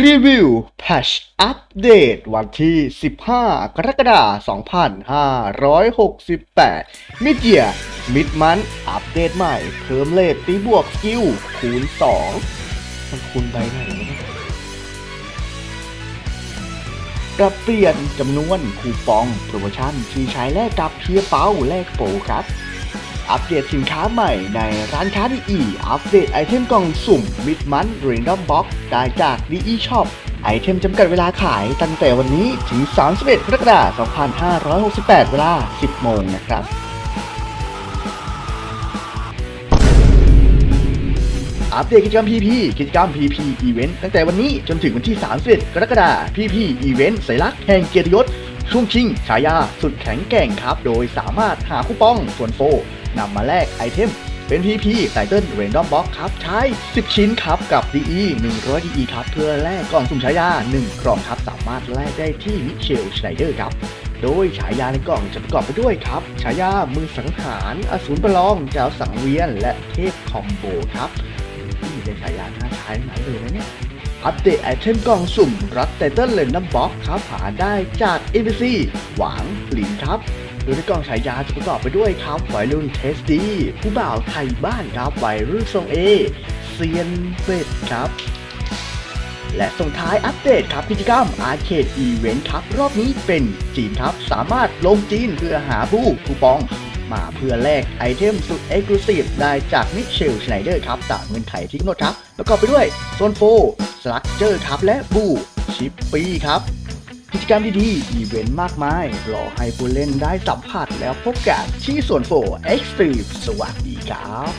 รีวิวแพชอัปเดตวันที่ 15 กรกฎาคม 2568 มิเดียมิดมันอัปเดตใหม่ เพิ่มเลทตีบวกสกิลคูณ 2 มันคูณไปไหนปรับเปลี่ยนจำนวนคูปองโปรโมชั่นที่ใช้แลกกับเพียเป้าแลกโปรครับ อัปเดตสินค้าใหม่ในร้านค้าดีอีอัปเดตไอเทมกล่องสุ่มมิดมันเรนดอมบ็อกได้จากดีอีช็อปไอเทมจำกัดเวลาขายตั้งแต่วันนี้ถึง 31กรกฎาคม2568 เวลา 10 โมงนะครับอัปเดตกิจกรรม PP กิจกรรม PP Event ตั้งแต่วันนี้จนถึงวันที่ 31 กรกฎาคม PP Event สัญลักษณ์แห่งเกียรติยศ ช่วงชิงฉายาสุดแข็งแกร่งครับ โดยสามารถหาคูปองส่วนโฟ นำมาแลกไอเทมเป็น PP ไตเติ้ล Random Box ครับ ใช้ 10 ชิ้นครับกับ DE 100 DE ครับ เพื่อแลกกล่องสุ่มฉายา 1 กล่องครับ สามารถแลกได้ที่มิเชลชไนเดอร์ครับโดยฉายาในกล่องจะประกอบไปด้วยครับฉายามือสังหารอสูรประลองเจ้าสังเวียน และเทพคอมโบครับนี่เป็นฉายาน่าใช้ทั้งนั้นเลยนะเนี่ยอัปเดตไอเทมกล่องสุ่ม รัดไตเติ้ลเลนนัมบ็อกครับหาได้จาก NPC หวังหลินครับ โดยในกล่องฉายาจะประกอบไปด้วยครับวัยรุ่นเทสดี ผู้บ่าวไทยบ้านครับวัยรุ่นทรงเอเซียนเป็ดครับ และส่งท้ายอัปเดตครับกิจกรรมอาร์เคดอีเวนต์ครับรอบนี้เป็นจีนครับสามารถลงจีนเพื่อหาผู้คูปองมาเพื่อแลกไอเทมสุดเอ็กซ์คลูซีฟได้จากมิเชลชไนเดอร์ครับตามเงื่อนไขที่กำหนดครับ ประกอบไปด้วยโซนโฟสลักเจอร์ครับและบูชิปปี้ครับ กิจกรรมดีๆ อีเวนต์มากมาย รอให้ผู้เล่นได้สัมผัสแล้วพบกันที่ส่วนโฟเอ็กซ์ตรีมสวัสดีครับ